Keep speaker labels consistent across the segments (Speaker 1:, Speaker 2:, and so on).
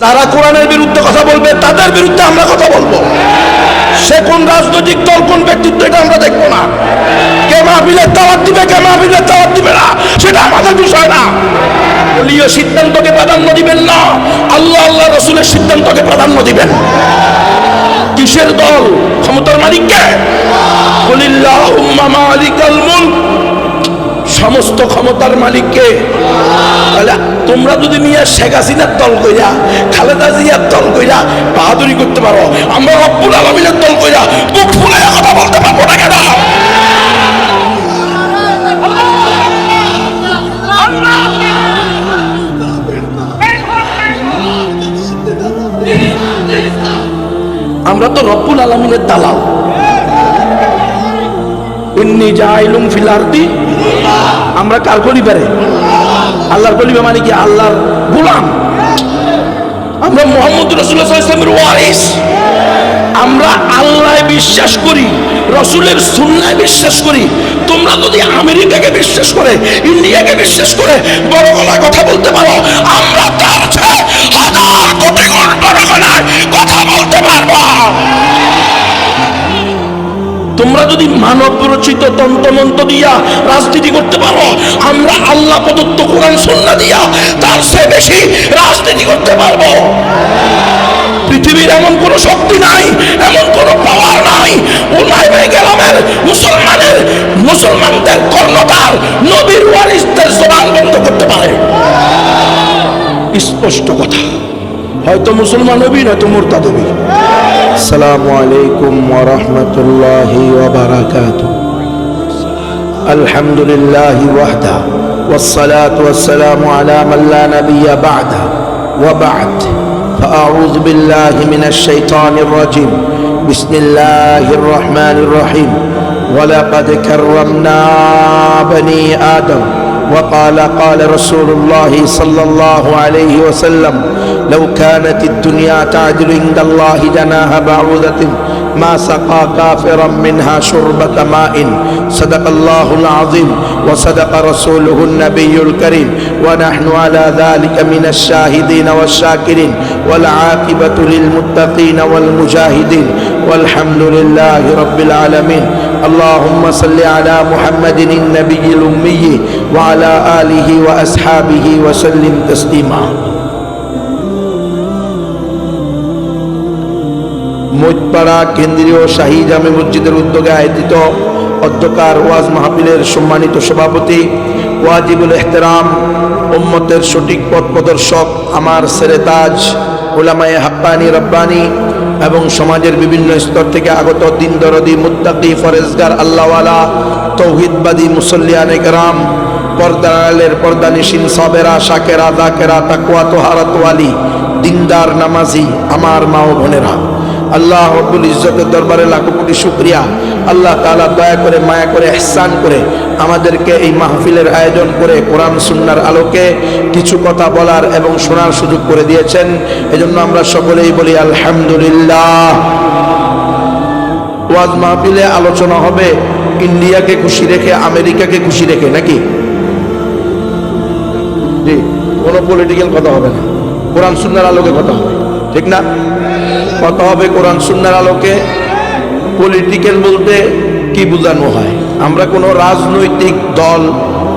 Speaker 1: যারা কোরআনের বিরুদ্ধে কথা বলবে, তাদের বিরুদ্ধে আমরা কথা বলব। সে কোন রাজনৈতিক দল, কোন ব্যক্তিত্ব, এটা আমরা দেখব না। কে মাহবিলের দাওয়াত দিবে, কে মাহবিলের দাওয়াত দিবে না, সেটা আমাদের বিষয় না। দলীয় সিদ্ধান্তকে প্রাধান্য দিবেন না। আল্লাহ আল্লাহ, রসুলের সিদ্ধান্তকে প্রাধান্য দিবেন। কিসের দল? ক্ষমতার মালিককে? বলিল্লাহুম্মা মালিকাল মুলক। সমস্ত ক্ষমতার মালিককে। তোমরা যদি নিয়ে শেখ হাসিনার দল কইরা, খালেদা জিয়ার দল কইরা বাহাদুরি করতে পারো, আমরা রব্বুল আলমিনের দল কইরা কথা বলতে পারব না কেন? আমরা তো রব্বুল আলমিনের দালাল। ইন্নি জাইলুম ফিল আরদি আমরা কার কলিবারে আল্লাহর কলিবা মানে কি? আল্লাহর গোলাম। আমরা মোহাম্মদ ইসলামের ওয়ারিস। আমরা আল্লাহ বিশ্বাস করি, রসুলের সুন্নায় বিশ্বাস করি। তোমরা যদি আমেরিকাকে বিশ্বাস করে, ইন্ডিয়াকে বিশ্বাস করে, বড় গলায় কথা বলতে পারো, আমরা তার হাজার কোটি যদি মানব রচিত তন্ত্রমন্ত্র দিয়া রাজনীতি করতে পারো, আমরা আল্লাহ প্রদত্ত কোরআন সন্না দিয়া তার সে বেশি রাজনীতি করতে পারব। পৃথিবীর এমন কোন শক্তি নাই, এমন কোন পাওয়ার নাই। ওলাই গ্রামের মুসলমানের, মুসলমানদের কর্ণধার, নবীর ওয়ারিসদের জবান বন্ধ করতে পারে। স্পষ্ট কথা। হয়তো মুসলমান হবি নয়তো মোরতাদ হবি السلام عليكم ورحمة الله وبركاته. الحمد لله وحده والصلاة والسلام على من لا نبي بعده. وبعد فأعوذ بالله من الشيطان الرجيم. بسم الله الرحمن الرحيم. ولقد كرمنا بني آدم وقال قال رسول الله صلى الله عليه وسلم لو كانت الدنيا تعدل عند الله جناح بعوضة ما سقى كافرا منها شربة ماء. صدق الله العظيم وصدق رسوله النبي الكريم. ونحن على ذلك من الشاهدين والشاكرين. والعاقبة للمتقين والمجاهدين. والحمد لله رب العالمين. اللهم صل على محمد النبي الأمي وعلى آله وأصحابه وسلم تسليما. মৈতপাড়া কেন্দ্রীয় শাহী জামে মসজিদের উদ্যোগে আয়োজিত অধ্যকার ওয়াজ মাহফিলের সম্মানিত সভাপতি ওয়াজিবুল এহতেরাম, উম্মতের সঠিক পথ প্রদর্শক, আমার সেরেতাজ ওলামায়ে হাক্কানি রব্বানি এবং সমাজের বিভিন্ন স্তর থেকে আগত দিন দরদি মুত্তাকি ফরেজগার আল্লাহওয়ালা তৌহিদবাদী মুসল্লিয়ান একরাম পর্দালের পর্দানিসীন সবেরা, শাকেরা, দাকেরা তাকুয়া তোহারাতওয়ালি দিনদার নামাজি, আমার মা ও বোনেরা। আল্লাহ রব্বুল ইজ্জতের দরবারে লাখো কোটি শুক্রিয়া। আল্লাহ তালা দয়া করে, মায়া করে এহসান করে আমাদেরকে এই মাহফিলের আয়োজন করে কোরআন সুন্নার আলোকে কিছু কথা বলার এবং শোনার সুযোগ করে দিয়েছেন। এজন্য আমরা সকলেই বলি আলহামদুলিল্লাহ। ওয়াজ মাহফিলে আলোচনা হবে। ইন্ডিয়াকে খুশি রেখে, আমেরিকাকে খুশি রেখে, নাকি? জি, কোনো পলিটিক্যাল কথা হবে না। কোরআন সুন্নার আলোকে কথা হবে। ঠিক না? কথা হবে কোরআন সুন্নার আলোকে। পলিটিক্যাল বলতে কি বোঝানো হয়? আমরা কোনো রাজনৈতিক দল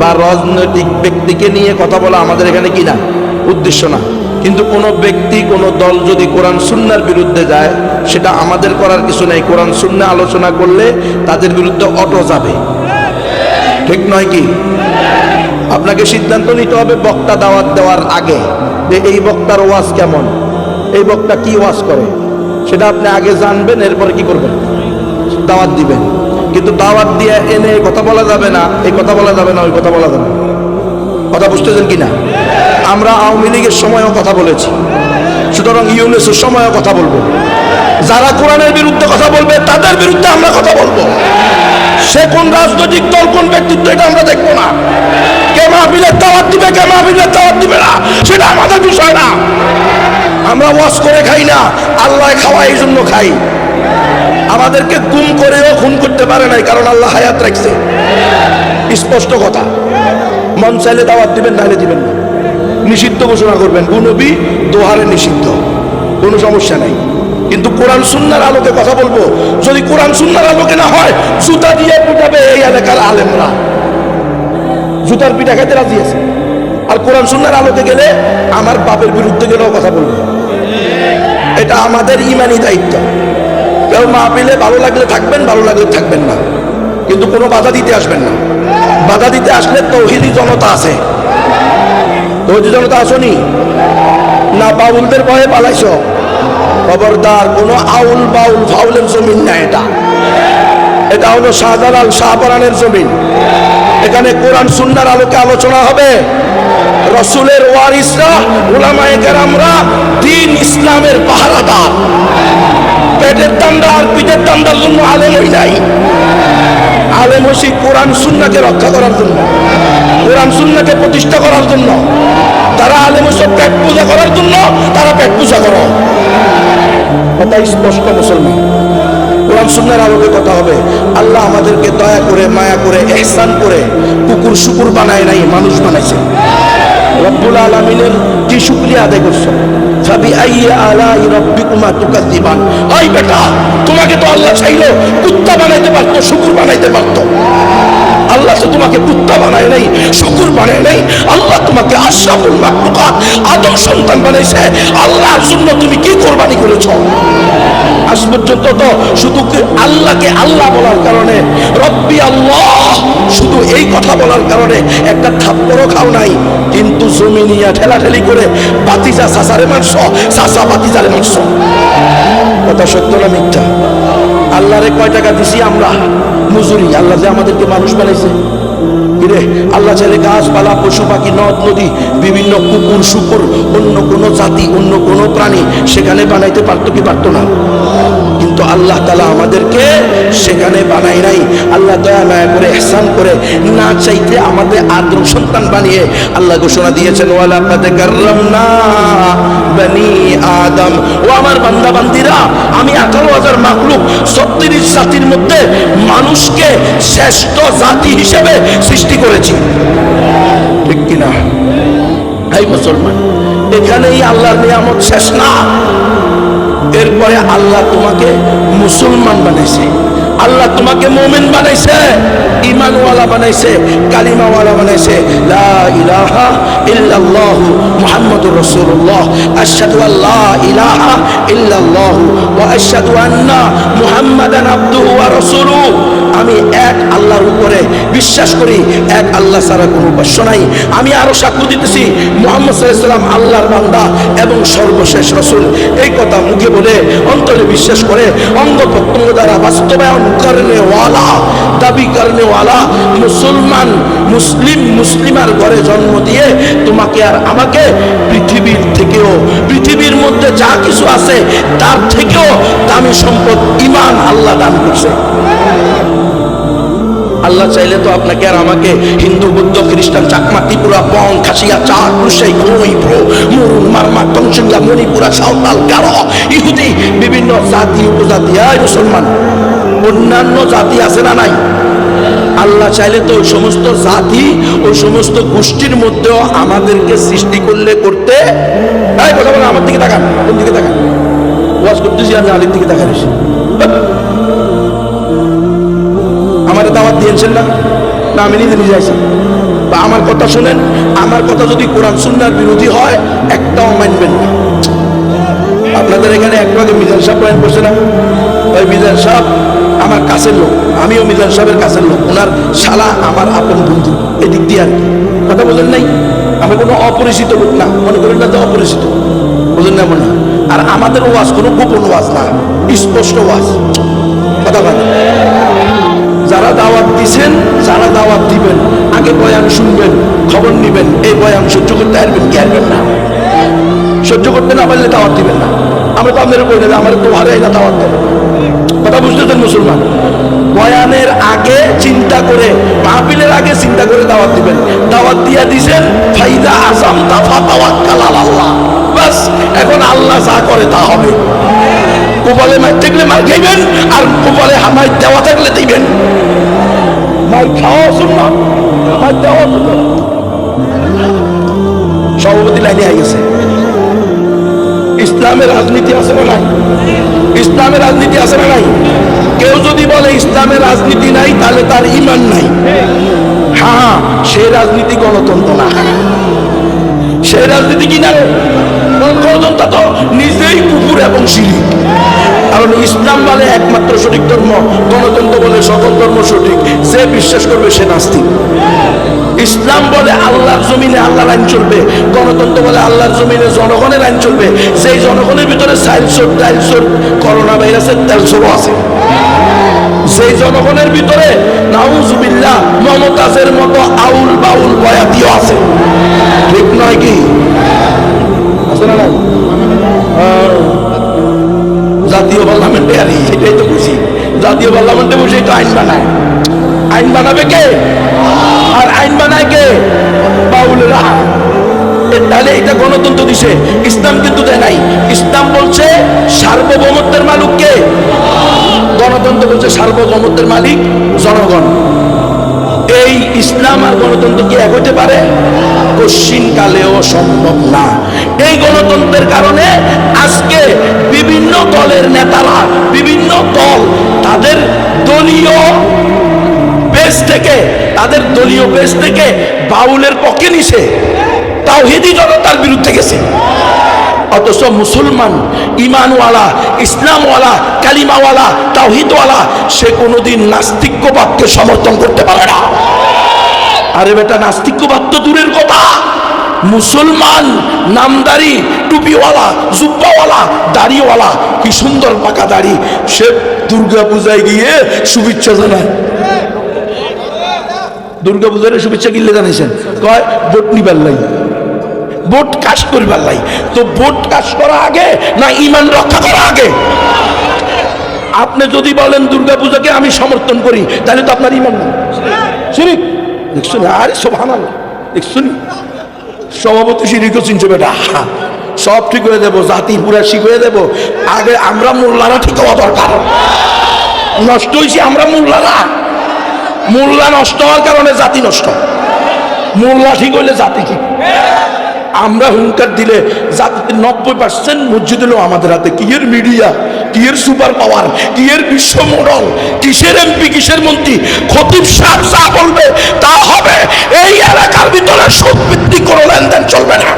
Speaker 1: বা রাজনৈতিক ব্যক্তিকে নিয়ে কথা বলা আমাদের এখানে কি না? উদ্দেশ্য না। কিন্তু কোনো ব্যক্তি, কোনো দল যদি কোরআন সুন্নার বিরুদ্ধে যায়, সেটা আমাদের করার কিছু নেই। কোরআন সুন্না আলোচনা করলে তাদের বিরুদ্ধে অটো যাবে। ঠিক নয় কি? আপনাকে সিদ্ধান্ত নিতে হবে বক্তা দাওয়াত দেওয়ার আগে যে এই বক্তার ওয়াজ কেমন? এই বক্তা কি ওয়াজ করে? সেটা আপনি আগে জানবেন, এরপরে কি করবেন? দাওয়াত দিবেন। কিন্তু দাওয়াত দিয়ে এনে কথা বলা যাবে না, এই কথা বলা যাবে না, ওই কথা বলা যাবে কথা বুঝতেছেন কি না? আমরা আওয়ামী লীগের সময়ও কথা বলেছি। সুতরাং ইউনেসের সময়ও কথা বলব। যারা কোরআনের বিরুদ্ধে কথা বলবে, তাদের বিরুদ্ধে আমরা কথা বলব। সে কোন রাজনৈতিক দল, কোন ব্যক্তিত্ব, এটা আমরা দেখব না। কে মাহবিলের দাওয়াত দিবে, কে মাহবিলের দাওয়াত দিবে না, সেটা আমাদের বিষয় না। আমরা ওয়াশ করে খাই না, আল্লাহ খাওয়া এই জন্য খাই। আমাদেরকে গুম করেও খুন করতে পারে নাই, কারণ আল্লাহ হায়াত রাখছে। স্পষ্ট কথা। মন চাইলে দাওয়াত দিবেন নাহলে দিবেন না। নিষিদ্ধ ঘোষণা করবেন গুনবি দোহারে নিষিদ্ধ। কোনো সমস্যা নাই। কিন্তু কোরআন সুন্নার আলোকে কথা বলব। যদি কোরআন সুন্নার আলোকে না হয়, জুতা দিয়ে পিটাবে এই এলাকার আলেমরা। জুতার পিঠা খাইতে রাজি আছে। আর কোরআন সুন্নার আলোকে গেলে আমার বাপের বিরুদ্ধে গেলেও কথা বলব। এটা আমাদের ইমানি দায়িত্ব। কেউ পেলে ভালো লাগলে থাকবেন, ভালো লাগলে থাকবেন না। কিন্তু কোনো বাধা দিতে আসবেন না। বাধা দিতে আসলে তৌহিদি জনতা আছে। তৌহিদি জনতা আসনি? না বাউলদের ভয়ে পালাইছ? খবরদার, কোনো আউল বাউল ফাউলের জমিন না এটা। এটা হলো শাহজালাল শাহপরানের জমিন। এখানে কোরআন সুন্নার আলোকে আলোচনা হবে। রসুলের ওয়ারিসরা ওলামায়ে কেরামরা দিন ইসলামের পাহারাদার। পেটের দান্দা আর পিঠের দান্দার জন্য আলেম হয়ে যায়। আলেম হইছি কোরআন সুন্নাকে রক্ষা করার জন্য, কোরআন সুন্নাকে প্রতিষ্ঠা করার জন্য। তারা আলেম হইছে পেট পূজা করার জন্য তারা পেট পূজা করো। কথা স্পষ্ট মুসলমান। কোরআন সুন্নার আলোকে কথা হবে, আল্লাহ আমাদেরকে দয়া করে, মায়া করে, এহসান করে কুকুর শুকুর বানায় নাই, মানুষ বানাইছে। রব্বুল আলমিনের কি শুক্রিয়া আদায় করছ? আল্লাহ তোমাকে সন্তান বানাইছে। আল্লাহর জন্য তুমি কি কোরবানি করেছ? আজ পর্যন্ত তো শুধু আল্লাহকে আল্লাহ বলার কারণে রব্বি আল্লাহ শুধু এই কথা বলার কারণে একটা থাপ্পড়ও খাও নাই। কিন্তু জমি নিয়ে ঠেলাঠেলি করে বাতিজা সাসারে মাংস সাসা বাতিজারে মাংস কথা সত্য না মিথ্যা? আল্লাহরে কয় টাকা দিছি আমরা? মজুরি আল্লাহ যে আমাদেরকে মানুষ বানাইছে। আল্লাহ গাছপালা, পশু পাখি, নদ, নদী, বিভিন্ন কুকুর, শুকুর, অন্য কোনো জাতি, অন্য কোনো প্রাণী সেখানে বানাইতে পারতো কি পারতো না। কিন্তু আল্লাহ তালা আমাদেরকে সেখানে বানাই নাই। আল্লাহ দয়া মায়া করে এহসান করে, না চাইতে আমাদের আদর সন্তান বানিয়ে আল্লাহ ঘোষণা দিয়েছেন, ওয়ালা কাদে কাররামনা বনি আদম। ও আমার বান্দা বান্দিরা, আমি আঠারো হাজার মাকলুক ছত্রিশ জাতির মধ্যে মানুষকে শ্রেষ্ঠ জাতি হিসেবে সৃষ্টি করেছি। ঠিক কিনা? এই মুসলমান এখানেই আল্লাহর নিয়ামত শেষ না। এরপরে আল্লাহ তোমাকে মুসলমান বানাইছে। আল্লাহ তোমাকে মোমেন বানাইছে ইমানওয়ালা বানাইছে, কালিমাওয়ালা বানাইছে। লা ইলাহা ইল্লাল্লাহু মুহাম্মাদুর রাসূলুল্লাহ। আশহাদু আল্লা ইলাহা ইল্লাল্লাহু ওয়া আশহাদু আন্না মুহাম্মাদান আবদুহু ওয়া আমি এক আল্লাহর উপরে বিশ্বাস করি, এক আল্লাহ ছাড়া কোনো উপাস্য নাই। আমি আরও সাক্ষ্য দিতেছি, মোহাম্মদ সাল্লাম আল্লাহর বান্দা এবং সর্বশেষ রসুল এই কথা মুখে বলে, অন্তরে বিশ্বাস করে, অঙ্গ প্রত্যঙ্গ দ্বারা বাস্তবায়ন করনে ওয়ালা দাবি করনে ওয়ালা মুসলমান, মুসলিম, মুসলিমার ঘরে জন্ম দিয়ে তোমাকে আর আমাকে পৃথিবীর থেকেও, পৃথিবীর মধ্যে যা কিছু আছে, তার থেকেও দামি সম্পদ ইমান আল্লাহ দান করছে। আল্লাহ চাইলে তো আপনাকে আর আমাকে হিন্দু, বৌদ্ধ, খ্রিস্টান, চাকমা, ত্রিপুরা পং খাসিয়া, চার রুসাই ঘুমই প্রো মুরুন, মারমা টংসিংলা মণিপুরা, সাঁওতাল, গারো, ইহুদি, বিভিন্ন জাতি, উপজাতি, আয় মুসলমান, অন্যান্য জাতি আছে না নাই? আল্লাহ চাইলে তো ওই সমস্ত জাতি, ওই সমস্ত গোষ্ঠীর মধ্যেও আমাদেরকে সৃষ্টি করলে করতে কথা বলে আমার দিকে তাকান, কোন দিকে তাকান? ওয়াজ করতেছি, আমি আলির দিকে তাকান। দিয়েছেন না? না, আমি নিজে নিজে আছি বা আমার কথা শুনেন, আমার কথা যদি কোরআন সুন্নার বিরোধী হয়, একটাও মানবেন না। আপনাদের এখানে একটু আগে মিজান সাহেব পয়েন্ট করছে না? ওই মিজান সাহেব আমার কাছের লোক, আমিও মিজান সাহেবের কাছের লোক। ওনার শালা আমার আপন বন্ধু। এদিক দিয়ে আর কথা বলেন নাই? আমি কোনো অপরিচিত লোক না। মনে করেন না যে অপরিচিত। বুঝলেন না মনে? আর আমাদের ওয়াজ কোনো গোপন ওয়াজ না। স্পষ্ট ওয়াজ। কথা বলেন। যারা দাওয়াত দিছেন, যারা দাওয়াত দিবেন, আগে বয়ান শুনবেন, খবর নিবেন, এই বয়ান সহ্য করতে পারবেন কি পারবেন না? সহ্য করতে না পারলে দাওয়াত দিবেন না। আমরা তো আপনার বই আমার তো ভালো না দাওয়াত দেবো। কথা বুঝতেছেন মুসলমান? বয়ানের আগে চিন্তা করে, মাহফিলের আগে চিন্তা করে দাওয়াত দিবেন। দাওয়াত দিয়া দিছেন, ফাইদা আসাম তাফা তাওয়াক্কাল আল্লাহ বাস, এখন আল্লাহ যা করে তা হবে। কপালে মার থাকলে মার খাইবেন, আর কপালে হামাই দেওয়া থাকলে দিবেন। মার খাওয়া শুনলাম মার দেওয়া শুনলাম সভাপতি লাইনে আই গেছে। ইসলামের রাজনীতি আছে না নাই? ইসলামের রাজনীতি আছে না নাই? কেউ যদি বলে ইসলামের রাজনীতি নাই, তাহলে তার ইমান নাই। হ্যাঁ সে রাজনীতি গণতন্ত্র না। সেই রাজনীতি কি না? রে? তো নিজেই কুকুর এবং শিরিক কারণ ইসলাম বলে একমাত্র সঠিক ধর্ম, গণতন্ত্র বলে সকল ধর্ম সঠিক। যে বিশ্বাস করবে সে নাস্তিক। ইসলাম বলে আল্লাহর জমিনে আল্লাহর আইন চলবে, গণতন্ত্র বলে আল্লাহর জমিনে জনগণের আইন চলবে। সেই জনগণের ভিতরে সাইলসোর টাইলসোর করোনা ভাইরাসের তেলসোরও আছে। সেই জনগণের ভিতরে নাউজুবিল্লাহ মমতাজের মতো আউল বাউল বয়াতিও আছে। ঠিক নয় কি? আছে না জাতীয় পার্লামেন্টে আর সেটাই তো খুশি। জাতীয় পার্লামেন্টে বসে তো আইন বানায়। আইন বানাবে কে? আর আইন বানায় কে? বাউলেরা তাহলে এটা গণতন্ত্র দিছে, ইসলাম কিন্তু দেয় নাই। ইসলাম বলছে সার্বভৌমত্বের মালিক কে? গণতন্ত্র বলছে সার্বভৌমত্বের মালিক জনগণ। এই ইসলাম আর গণতন্ত্র কি এক হতে পারে? কশ্চিন কালেও সম্ভব না। এই গণতন্ত্রের কারণে আজকে বিভিন্ন দলের নেতারা, বিভিন্ন দল তাদের দলীয় বেশ থেকে, তাদের দলীয় বেশ থেকে বাউলের পক্ষে নিছে। তাওহিদি জনতার বিরুদ্ধে গেছে। অথচ মুসলমান, ইমানওয়ালা, ইসলামওয়ালা, কালিমাওয়ালা, তাওহিদওয়ালা, সে কোনোদিন নাস্তিক্যবাদকে সমর্থন করতে পারে না। আরে বেটা নাস্তিক্যবাদ তো দূরের কথা। মুসলমান, নামদারি, টুপিওয়ালা, জুব্বাওয়ালা, দাড়িওয়ালা, কি সুন্দর পাকা দাড়ি। সে দুর্গা পূজায় গিয়ে শুভেচ্ছা জানায়। দুর্গা পূজার শুভেচ্ছা গিলে জানাইছেন। কয় ভোট নিবার ভোট কাজ করিবার লাই। তো ভোট কাজ করা আগে না ইমান রক্ষা করা আগে? আপনি যদি বলেন দুর্গা পূজাকে আমি সমর্থন করি, তাহলে তো আপনার ইমান শুনি, দেখছুন? আরে সোভান দেখছুন? সভাপতি শিরিকও চিনছে বেটা। সব ঠিক হয়ে দেবো জাতি পুরা ঠিক হয়ে দেবো আগে আমরা মোল্লারা ঠিক হওয়া দরকার। নষ্ট হয়েছি আমরা মোল্লারা। মোল্লা নষ্ট হওয়ার কারণে জাতি নষ্ট। মোল্লা ঠিক হইলে জাতি ঠিক। আমরা হুঙ্কার দিলে জাতিতে নব্বই পার্সেন্ট মসজিদ হলো আমাদের হাতে। কিয়ের মিডিয়া? কিয়ের super power? কিয়ের বিশ্ব মডল? কিসের এমপি, কিসের মন্ত্রী? খতিব সাহেব যা বলবে তা হবে। এই এলাকার ভিতরে সুদ ভিত্তিক কোনো লেনদেন চলবে না।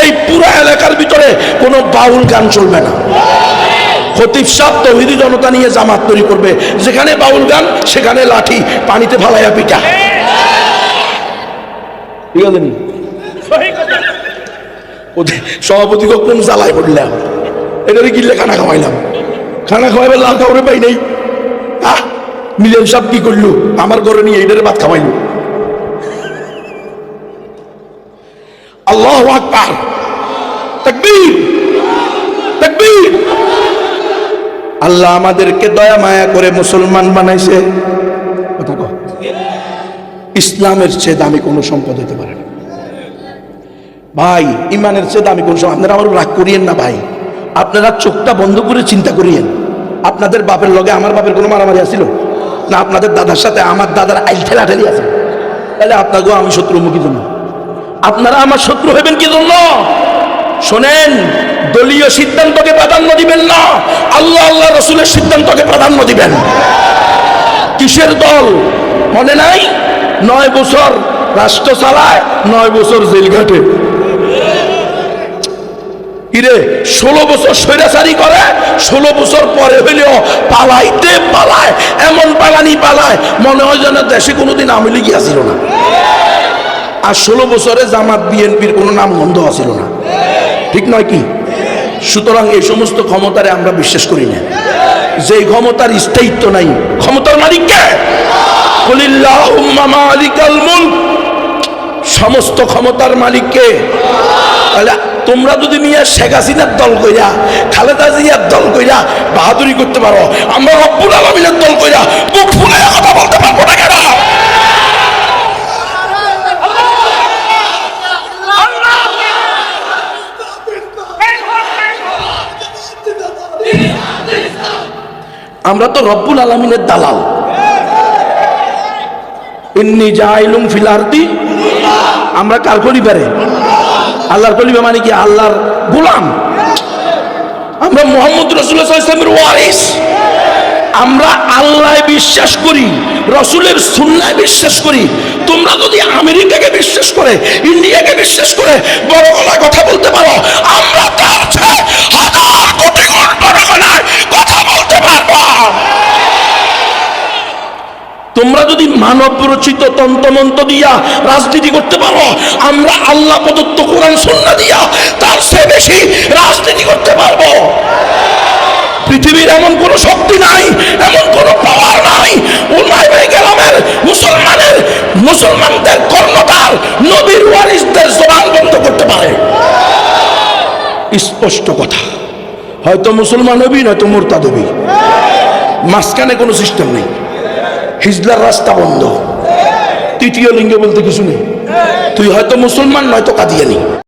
Speaker 1: এই পুরো এলাকার ভিতরে কোনো বাউল গান চলবে না। খতিব সাহ তহিদি জনতা নিয়ে জামাত তৈরি করবে। যেখানে বাউল গান, সেখানে লাঠি, পানিতে ফালাইয়া পিটা। ঠিক আছে? ওদের সভাপতি কোন জ্বালায় পড়লাম? এটারে গিল্লে খানা খাওয়াইলাম? খানা খাওয়াইবার লাল কাউরে পাই নাই। আহ, মিলেন সাহেব কি করল? আমার ঘরে নিয়ে এটারে ভাত খাওয়াইলো। আল্লাহ আকবার। তাকবীর। তাকবীর। আল্লাহ আমাদেরকে দয়া মায়া করে মুসলমান বানাইছে। কথা। ইসলামের চেয়ে দামি কোনো সম্পদ হতে পারে না। ভাই, ইমানের চেয়ে দামি কোন সময় আপনারা আমার রাগ করিয়েন না ভাই। আপনারা চোখটা বন্ধ করে চিন্তা করিয়েন। আপনাদের বাপের লগে আমার বাপের কোনো মারামারি আসিল না, আপনাদের দাদার সাথে আমার দাদার আইল ঠেলা ঠেলি আছে? তাহলে আপনাকেও আমি শত্রুমুখী জন্য? আপনারা আমার শত্রু হবেন কি জন্য? শোনেন, দলীয় সিদ্ধান্তকে প্রাধান্য দিবেন না। আল্লাহ আল্লাহ রসুলের সিদ্ধান্তকে প্রাধান্য দিবেন। কিসের দল? মনে নাই? নয় বছর রাষ্ট্র চালায়, নয় বছর জেল ঘাটে ইরে ষোলো বছর স্বৈরাচারী করে, ষোলো বছর পরে হইলেও পালাইতে পালায়, এমন পালানি পালায়, মনে হয় যেন দেশে কোনোদিন আমি লীগই আসিল না। আর ষোলো বছরে জামাত, বিএনপির কোনো নাম গন্ধ আসিল না। ঠিক নয় কি? সুতরাং এই সমস্ত ক্ষমতারে আমরা বিশ্বাস করি না। যে ক্ষমতার স্থায়িত্ব নাই, ক্ষমতার মালিক কে? সমস্ত ক্ষমতার মালিককে তাহলে তোমরা যদি নিয়ে শেখ হাসিনার দল কইরা, খালেদা জিয়ার দল কইরা বাহাদুরি করতে পারো, আমরা রব্বুল আলমিনের দল কইরা কথা বলতে পারব না কেন? আমরা তো রব্বুল আলমিনের দালাল। ইন্নি জাইলুম ফিল আরদি। আমরা কার পরিবারে? আল্লাহর কলিমা মানে কি? আল্লাহর গোলাম। আমরা মোহাম্মদ রসুল্লাহ ইসলামের ওয়ারিস। আমরা আল্লাহ বিশ্বাস করি, রসুলের সুন্নায় বিশ্বাস করি। তোমরা যদি আমেরিকাকে বিশ্বাস করে, ইন্ডিয়াকে বিশ্বাস করে, বড় গলায় কথা বলতে পারো, আমরা তার কথা বলতে পারব। তোমরা যদি মানব রচিত তন্ত্রমন্ত্র দিয়া রাজনীতি করতে পারো, আমরা আল্লাহ প্রদত্ত কোরআন সন্না দিয়া তার চেয়ে বেশি রাজনীতি করতে পারব। পৃথিবীর এমন কোন শক্তি নাই, এমন কোন পাওয়ার নাই উন্নয় হয়ে গেলামের মুসলমানের, মুসলমানদের কর্ণধার, নবীর ওয়ারিসদের জবান বন্ধ করতে পারে। স্পষ্ট কথা, হয়তো মুসলমান হবি, নয়তো মোরতা দেবী মাঝখানে কোনো সিস্টেম নেই। হিজলার রাস্তা বন্ধ। তৃতীয় লিঙ্গ বলতে কিছু নেই। তুই হয়তো মুসলমান নয়তো কাদিয়ানি।